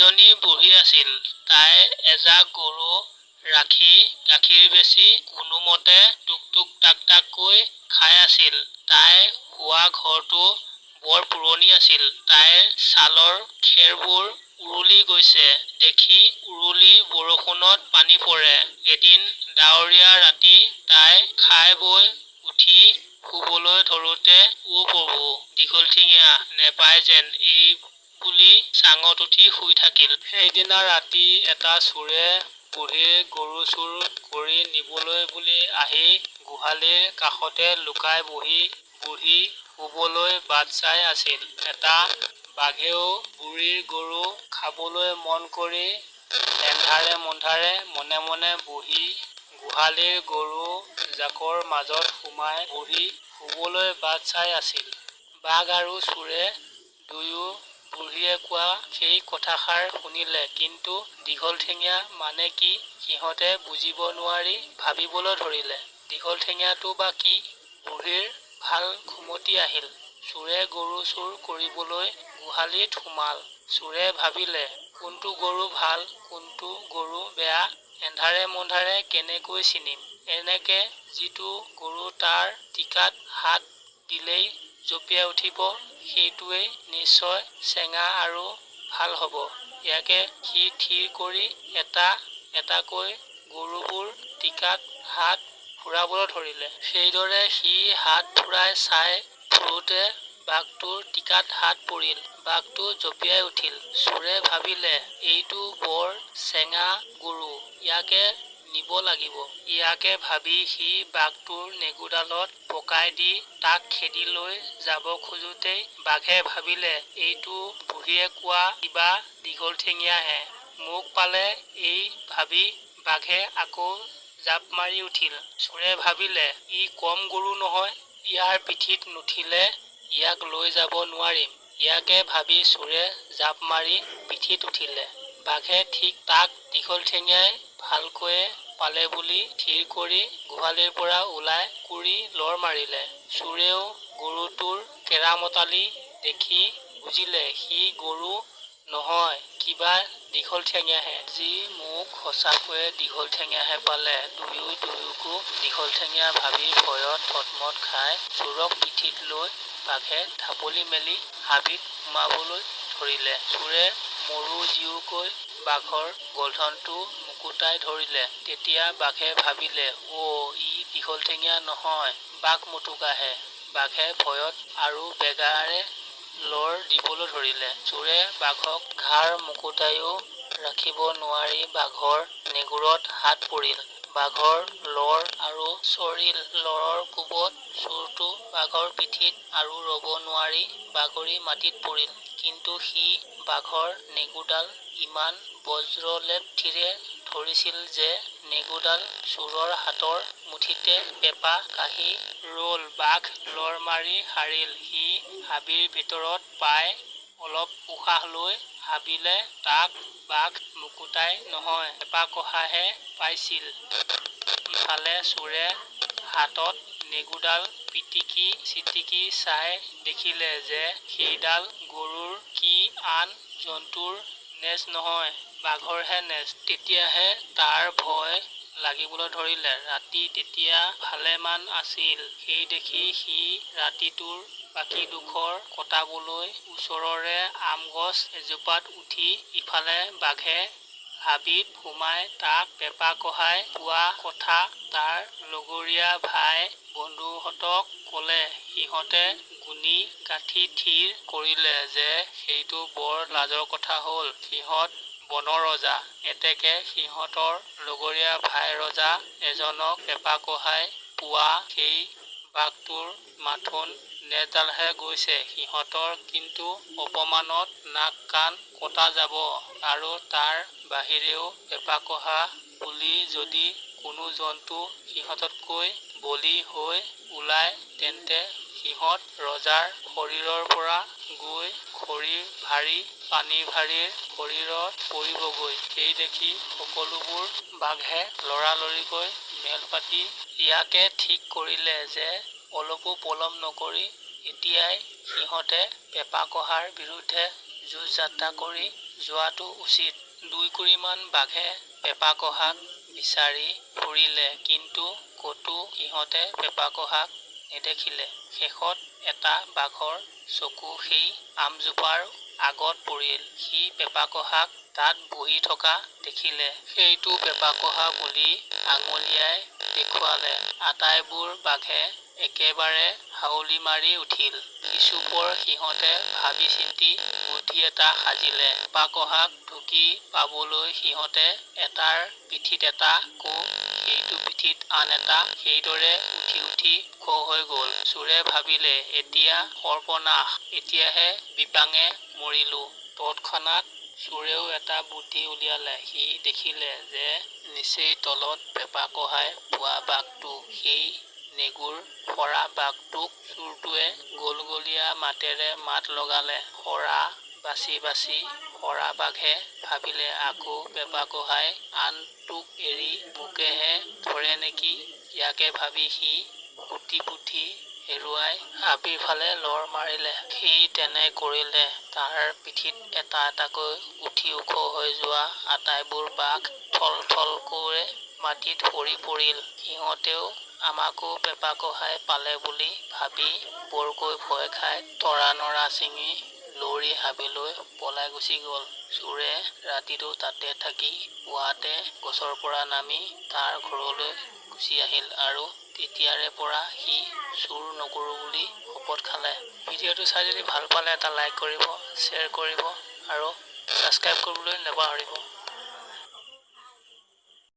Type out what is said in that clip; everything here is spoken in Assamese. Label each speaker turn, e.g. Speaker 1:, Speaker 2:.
Speaker 1: এজনী বুঢ়ী আছিল। তাই এজাক গৰু ৰাখি গাখীৰ বেচি কোনোমতে টুক টুক টাক টাককৈ খাই আছিল। তাইৰ শোৱা ঘৰটো বৰ পুৰণি আছিল। তাইৰ ছালৰ খেৰবোৰ উৰুলি গৈছে। দেখি উৰুলি বৰষুণত পানী পৰে। এদিন ডাৱৰীয়া ৰাতি তাই খাই বৈ উঠি শুবলৈ ধৰোতে অ প্ৰভু দীঘলঠীঙীয়া নেপায় যেন এই চাঙত উঠি শুই থাকিল। সেইদিনা ৰাতি এটা চোৰে বুঢ়ীৰ গৰু চুৰ কৰি নিবলৈ বুলি আহি গোহালিৰ কাষতে লুকাই বহি বুঢ়ী শুবলৈ বাট চাই আছিল। এটা বাঘেও বুঢ়ীৰ গৰু খাবলৈ মন কৰি এন্ধাৰে মুন্ধাৰে মনে মনে বুঢ়ী গোহালিৰ গৰু জাকৰ মাজত সোমাই বুঢ়ী শুবলৈ বাট চাই আছিল। বাঘ আৰু চোৰে দুয়ো বুঢ়ীয়ে কোৱা সেই কথাষাৰ শুনিলে। কিন্তু দীঘলঠেঙীয়া মানে কি সিহঁতে বুজিব নোৱাৰি ভাবিবলৈ ধৰিলে। দীঘলঠেঙীয়াটো বা কি? বুঢ়ীৰ ভাল খুমতি আহিল। চোৰে গৰু চুৰ কৰিবলৈ গোহালিত সোমাল। চোৰে ভাবিলে কোনটো গৰু ভাল কোনটো গৰু বেয়া এন্ধাৰে মুন্ধাৰে কেনেকৈ চিনিম? এনেকে যিটো গৰু তাৰ টিকাত হাত দিলেই জঁপিয়াই উঠিব সেইটোৱেই নিশ্চয় চেঙা আৰু ভাল হ'ব। ইয়াকে সি থিৰ কৰি এটা এটাকৈ গৰুবোৰ টিকাত হাত ফুৰাবলৈ ধৰিলে। সেইদৰে সি হাত ফুৰাই চাই ফুৰোতে বাঘটোৰ টিকাত হাত পৰিল। বাঘটো জঁপিয়াই উঠিল। চোৰে ভাবিলে এইটো বৰ চেঙা গৰু। ইয়াকে নিব লাগিব। ইয়াকে ভাবি সি বাঘটোৰ নেগুৰডালত পকাই দি তাক খেদি লৈ যাব খোজোতেই বাঘে ভাবিলে এইটো বুঢ়ীয়ে কোৱা কিবা দীঘলঠেঙীয়াহে মোক পালে এই ভাবি বাঘে আকৌ জাপ মাৰি উঠিল। চোৰে ভাবিলে ই কম গৰু নহয় ইয়াৰ পিঠিত নুঠিলে ইয়াক লৈ যাব নোৱাৰিম ইয়াকে ভাবি চোৰে জাপ মাৰি পিঠিত উঠিলে। বাঘে ঠিক তাক দীঘলঠেঙীয়াই ভালকৈয়ে পালে বুলি থিৰ কৰি গোহালিৰ পৰা ওলাই কুৰি লৰ মাৰিলে। চোৰেও গৰুটোৰ কেৰামতালি দেখি বুজিলে সি গৰু নহয় কিবা দীঘলঠেঙীয়াহে যি মোক সঁচাকৈয়ে দীঘলঠেঙীয়াহে পালে দুয়ো দুয়োকো দীঘলঠেঙীয়া ভাবি ভয়ত থতমত খাই চোৰক পিঠিত লৈ বাঘে ঢাপলি মেলি হাবিত সোমাবলৈ ধৰিলে। চোৰে মৰো জীওকৈ বাঘৰ গলধনটো মুকুতাই ধৰিলে। তেতিয়া বাঘে ভাবিলে অ ই দীঘলঠেঙীয়া নহয় বাঘ মুটুকাহে বাঘে ভয়ত আৰু বেগাৰে লৰ দিবলৈ ধৰিলে। চোৰে বাঘক ঘাৰ মুকুতাইও ৰাখিব নোৱাৰি বাঘৰ নেগুৰত হাত পৰিল। বাঘৰ লৰ আৰু চৰিল লৰৰ কোবত চোৰটো বাঘৰ পিঠিত আৰু ৰব নোৱাৰি বাগৰি মাটিত পৰিল। কিন্তু সি বাঘৰ নেগুৰডাল ইমান বজ্ৰলেপথিৰে ধৰিছিল যে নেগুৰডাল চোৰৰ হাতৰ মুঠিতে পেপা কাঢ়ি ৰল বাঘ লৰ মাৰি সাৰিল। সি হাবিৰ ভিতৰত পাই অলপ উশাহ লৈ ভাবিলে তাক বাঘ মুকুতাই নহয় পেপা কঢ়াহে পাইছিল। ইফালে চোৰে হাতত নেগুৰডাল পিটিকি চিটিকি চাই দেখিলে যে সেইডাল গৰুৰ কি আন জন্তুৰ নেজ নহয়। বাঘৰহে নেজ তেতিয়াহে তাৰ ভয় লাগিবলৈ ধৰিলে। ৰাতি তেতিয়া ভালেমান আছিল। সেইদেখি সি ৰাতিটোৰ বাকীডোখৰ কটাবলৈ ওচৰৰে আম গছ এজোপাত উঠি ইফালে বাঘে হাবিত সোমাই তাক পেপা কঢ়াই পোৱা কথা তাৰ লগৰীয়া ভাই বন্ধুহঁতক কলে সিহঁতে গুণি গাঁঠি থিৰ কৰিলে যে সেইটো বৰ লাজৰ কথা হল। সিহঁত বনৰ ৰজা এতেকে সিহঁতৰ লগৰীয়া ভাই ৰজা এজনক পেপা কঢ়াই পোৱা সেই বাঘটোৰ মাথোন নেজডালহে গৈছে সিহঁতৰ কিন্তু অপমানত নাক কাণ কটা যাব আৰু তাৰ বাহিৰেও পেপা কঢ়া বুলি যদি কোনো জন্তু সিহঁততকৈ বলী হৈ ওলায় তেন্তে সিহঁত ৰজাৰ শৰীৰৰ পৰা গৈ খৰিৰ ভাৰী পানী ভাৰীৰ শৰীৰত পৰিবগৈ। সেইদেখি সকলোবোৰ বাঘে লৰালৰিকৈ মেল পাতি ইয়াকে ঠিক কৰিলে যে অলপো পলম নকৰি এতিয়াই সিহঁতে পেপা কঢ়াৰ বিৰুদ্ধে যুঁজ যাত্ৰা কৰি যোৱাটো উচিত। দুই কুৰিমান বাঘে পেপা-কহাক বিচাৰি ফুৰিলে কিন্তু ক'তো সিহঁতে পেপা-কহাক নেদেখিলে। শেষত এটা বাঘৰ চকু সেই আমজোপাৰ আগত পৰিল। সি পেপা-কহাক তাত বহি থকা দেখিলে। সেইটো পেপা-কহা বুলি আঙুলিয়াই দেখুৱালে। আটাইবোৰ বাঘে একেবাৰে হাউলি মাৰি উঠিল। কিছুপৰ সিহঁতে ভাবি-চিন্তি বুদ্ধি এটা সাজিলে। পেপা-কহাক ঢুকি পাবলৈ সিহঁতে এটাৰ পিঠিত এটা আকৌ সেইটো পিঠিত আন এটা সেইদৰে উঠি উঠি ওখ হৈ গ'ল। চোৰে ভাবিলে এতিয়া সৰ্বনাশ। এতিয়াহে বিপাঙে মৰিলো। তৎক্ষণাৎ চোৰেও এটা বুদ্ধি উলিয়ালে। সি দেখিলে যে নিচেই তলত পেপা-কহাই পোৱা বাঘটো। সেই নেগুৰ সৰা বাঘটোক চোৰটোৱে গলগলীয়া মাতেৰে মাত লগালে। সৰা বাছি বাছি সৰা বাঘে ভাবিলে আকৌ পেপা-কহাই আনটোক এৰি মোকেহে ধৰে নেকি? ইয়াকে ভাবি সি সুঁতি-পুথি হেৰুৱাই হাবিৰফালে লৰ মাৰিলে। সি তেনে কৰিলে। তাৰ পিঠিত এটা এটাকৈ উঠি ওখ হৈ যোৱা আটাইবোৰ বাঘ থলথলকৈ মাটিত সৰি পৰিল। সিহঁতেও আমাকো পেপা-কহাই পালে বুলি ভাবি বৰকৈ ভয় খাই তৰা-নৰা ছিঙি লৰি হাবিলৈ পলাই গুচি গ'ল। চোৰে ৰাতিটো তাতে থাকি পুৱাতে গছৰপৰা নামি তাৰ ঘৰলৈ গুচি আহিল আৰু তেতিয়াৰে পৰা সি চুৰ নকৰোঁ বুলি শপত খালে। ভিডিঅ'টো চাই যদি ভাল পালে এটা লাইক কৰিব শ্বেয়াৰ কৰিব আৰু ছাবস্ক্ৰাইব কৰিবলৈ নেপাহৰিব।